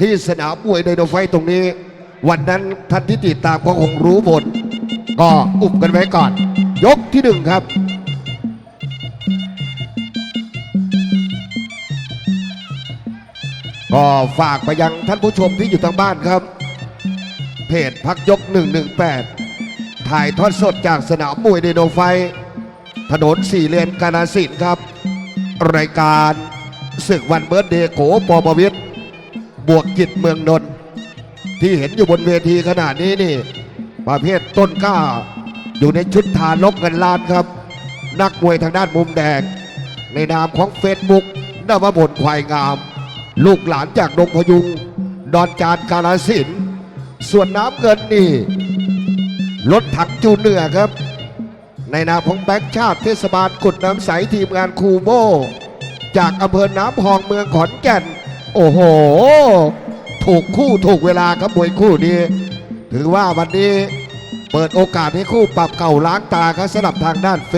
ที่สนามมวยไดโนไฟตรงนี้ วันนั้นท่านที่ติดตามก็คงรู้ผลก็อุบกันไว้ก่อน ยกที่หนึ่งครับ ก็ฝากไปยังท่านผู้ชมที่อยู่ทางบ้านครับ เพจพักยก 118 ถ่ายทอดสดจากสนามมวยไดโนไฟ ถนนสี่เลนกานาสินครับ รายการศึกวันเบิร์ดเดย์โกปอประวิทย์ บวกจิตเมืองนนท์ที่เห็นอยู่บนเวทีขนาดนี้นี่ ประเภทต้นกล้า อยู่ในชุดทานกเงินล้านครับ นักมวยทางด้านมุมแดง ในนามของเฟซบุ๊กนวบลควายงาม ลูกหลานจากดงพยุง ดอนจานกาลสิน ส่วนน้ำเงินนี่รถถังจูเนือครับ ในนามของแบงค์ชาติเทศบาลกุดน้ำใสทีมงานคูโบ จากอำเภอน้ำพองเมืองขอนแก่น โอ้โห ถูกคู่ถูกเวลาครับมวยคู่นี้ ถือว่าวันนี้เปิดโอกาสให้คู่ปรับเก่าล้างตาครับสำหรับทางด้านเ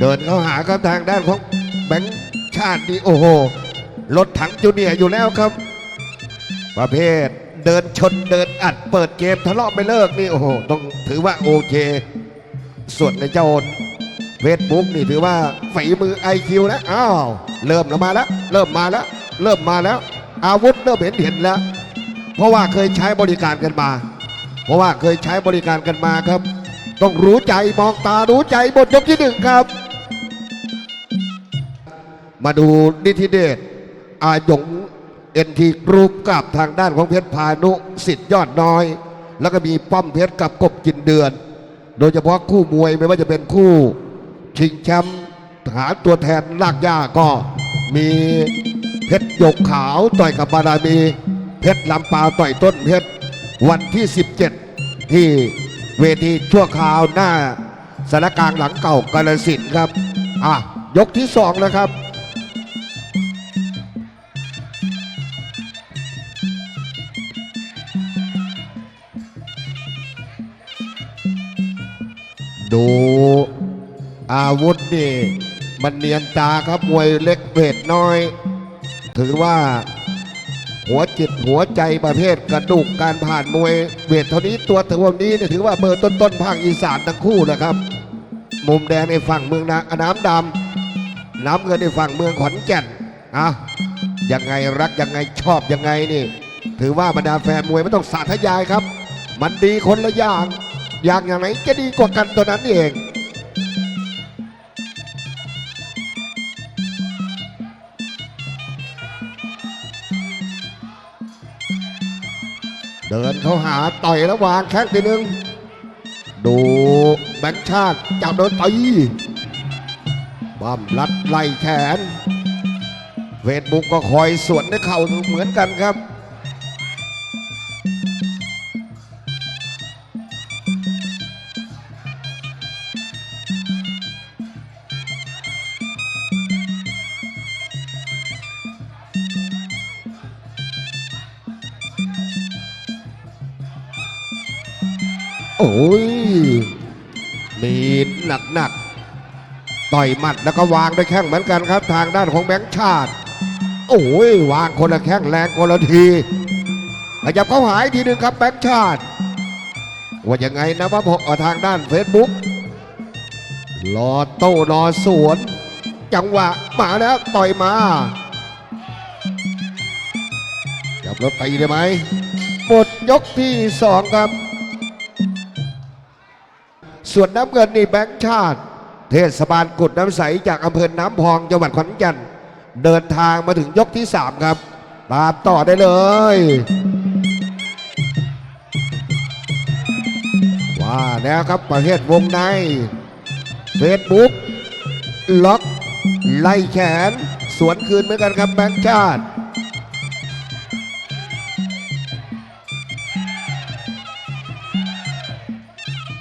เดินเข้าหาครับทางด้านของแบงค์ชาตินี่โอ้โหรถถังจูเนียร์อยู่แล้วครับ ประเภทเดินชนเดินอัดเปิดเกมทะเลาะไม่เลิกนี่โอ้โหต้องถือว่าโอเค ส่วนในเจ้าโอนเฟซบุ๊กนี่ถือว่าฝีมือไอคิวนะอ้าวเริ่มแล้วมาแล้ว เริ่มมาแล้ว เริ่มมาแล้ว อาวุธเริ่มเห็นเห็นแล้ว เพราะว่าเคยใช้บริการกันมา เพราะว่าเคยใช้บริการกันมาครับ ต้องรู้ใจมองตารู้ใจบทยกที่หนึ่งครับ มาดูนิธิเดชอาหยงเอ็นทีกรุ๊ปกับทางด้านของเพชรพานุสิทธิ์ยอดน้อย แล้วก็มีป้อมเพชรกับกบกินเดือน โดยเฉพาะคู่มวยไม่ว่าจะเป็นคู่ ชิงแชมป์หาตัวแทนลากย่าก็มีเพชรหยกขาวต่อยกับบารามี เพชรลำปาต่อยต้นเพชรวันที่ 17 ที่เวทีชั่วคราวหน้าสารกลางหลังเก่ากาลสินครับ อะ ยกที่สองแล้วครับ ดูอาวุธนี่มันเนียนตาครับมวยเล็กเวทน้อย ถือว่าหัวจิตหัวใจประเภทกระดูกการผ่านมวยเวทเท่านี้ตัวถือว่านี้เนี่ยถือว่าเบอร์ต้นๆภาคอีสานทั้งคู่นะครับ มุมแดงในฝั่งเมืองนาน้ำดำน้ำเงินในฝั่งเมืองขอนแก่นอะยังไงรักยังไงชอบยังไงนี่ ถือว่าบรรดาแฟนมวยไม่ต้องสาธยายครับ มันดีคนละอย่าง อย่างอย่างไหนจะดีกว่ากันตัวนั้นเองเดินเข้าหาต่อยแล้ววางแข้งทีนึง ดูแบงค์ชาติจับโดนตีบ้ามรัดไล่แขนเฟซบุ๊กก็คอยสวนในเข่าเหมือนกันครับ โอ้ยมีหนักหนักๆต่อยหมัดแล้วก็วางด้วยแข้งเหมือนกันครับ ทางด้านของแบงค์ชาติ โอ้ยวางคนละแข้งแรงคนละทีขยับเข้าหายทีหนึ่งครับแบงค์ชาติ ว่ายังไงนะว่าพอทางด้านเฟซบุ๊กรอโต้รอสวน จังหวะมาแล้วต่อยมาจับแล้วตีได้ไหมหมดยกที่สองครับ ส่วนน้ำเงินนี่แบงค์ชาติ เทศบาลกุดน้ำใสจากอำเภอน้ำพองจังหวัดขอนแก่นเดินทางมาถึงยกที่ 3 ครับ ตามต่อได้เลยว่าแล้วครับประเภทวงในเฟซบุ๊กล็อกไล่แขน สวนคืนเหมือนกันครับแบงค์ชาติ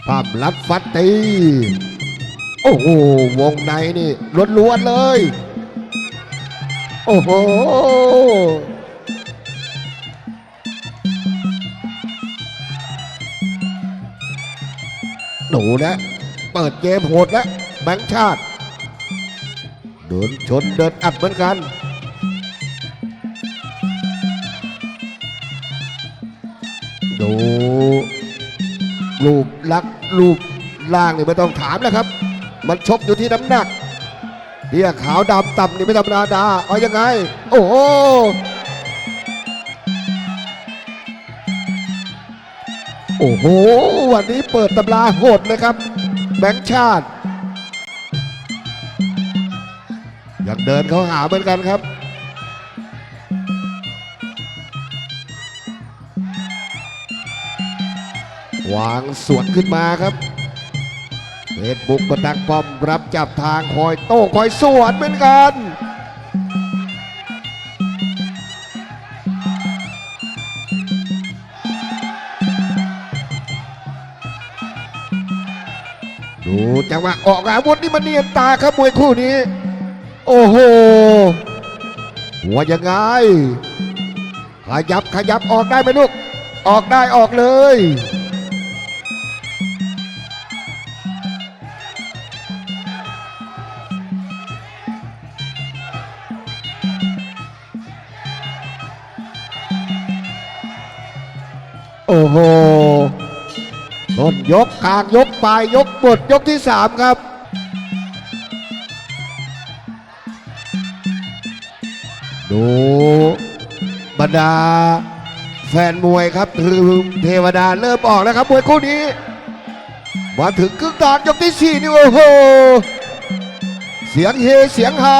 ภาพลัดฟัดตี โอ้โห วงในนี่ล้วนๆเลย โอ้โหหนูนะ เปิดเกมโหดแล้วแบงค์ชาติเดินชนเดินอัดเหมือนกัน รูปลักษ์รูปร่างนี่ไม่ต้องถามแล้วครับ มันชกอยู่ที่น้ำหนักเฮียขาวดำต่ำนี่ไม่ธรรมดาเอายังไง โอ้โหโอ้โห วันนี้เปิดตำราโหดเลยครับ แบงค์ชาติ ยังเดินเขาหาเหมือนกันครับ วางสวนขึ้นมาครับเฟซบุ๊กก็ดังป้อมรับจับทางคอยโต้คอยสวนเหมือนกัน ดูจังหวะออกอาวุธนี่มันเนียนตาครับมวยคู่นี้ โอ้โหหัวยังไง ขยับขยับออกได้ไหมลูก ออกได้ออกเลย อ้โหต้นยกกลางยกปลายยกบทยกที่สามครับดูบรรดาแฟนมวยครับคือเทวดาเริ่มออกแล้วครับมวยคู่นี้ มาถึงครึ่งกลางยกที่สี่นี่โอ้โห เสียงเฮเสียงฮา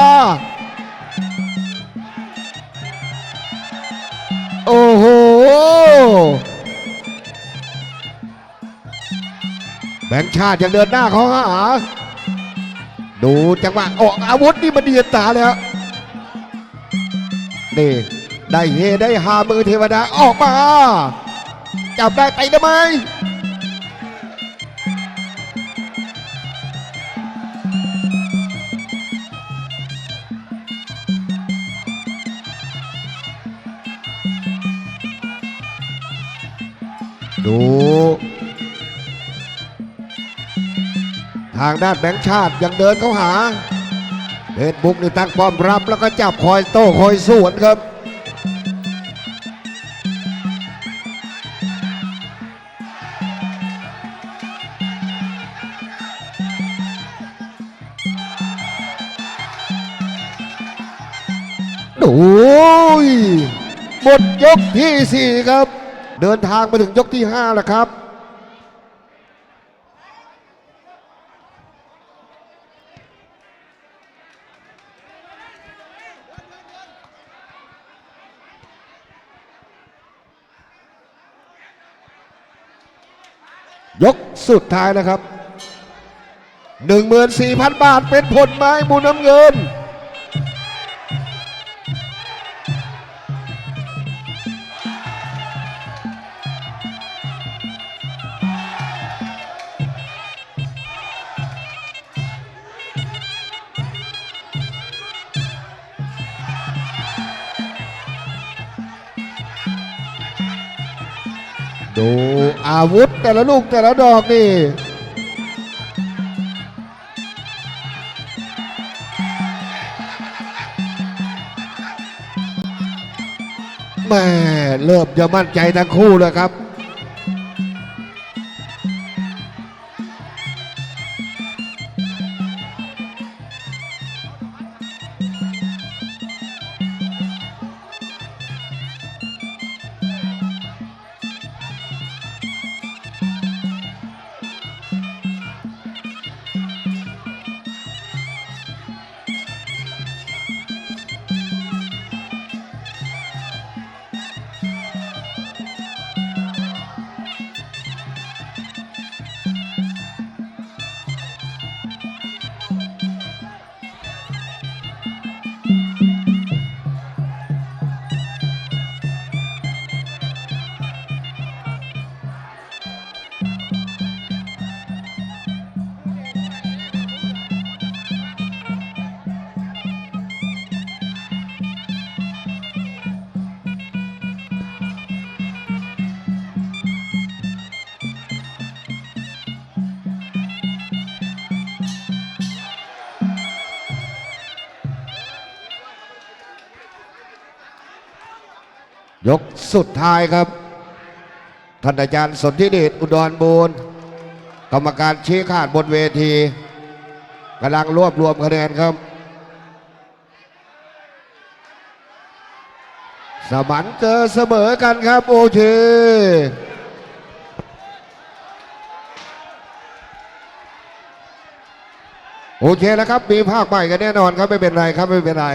แบงค์ชาติยังเดินหน้าเขาหา ดูจังหวะออกอาวุธนี่มันเดียตาเลยฮะนี่ได้เฮได้หามือเทวดาออกมา จับได้ไปได้ไหมดูางด้านแบงค์ชาติยังเดินเข้าหาเฟซบุ๊กนี่ตั้งป้อมรับแล้วก็จับคอยโต้คอยสวนครับดูยหมดยกที่สี่ครับ เดินทางมาถึงยกที่ห้าแล้วครับ ยกสุดท้ายนะครับ 14,000 บาทเป็นผลไม้บุญน้ำเงินดู อาวุธแต่ละลูกแต่ละดอกนี่แม่เริ่มจะมั่นใจทั้งคู่แล้วครับ ยกสุดท้ายครับท่านอาจารย์สนธิเดชอุดรบูรณ์กรรมการชี้ขาดบนเวทีกำลังรวบรวมคะแนนครับ สมันเกอเสมอกันครับโอเคโอเคแล้วครับ มีภาคใหม่กันแน่นอนครับ ไม่เป็นไรครับ ไม่เป็นไร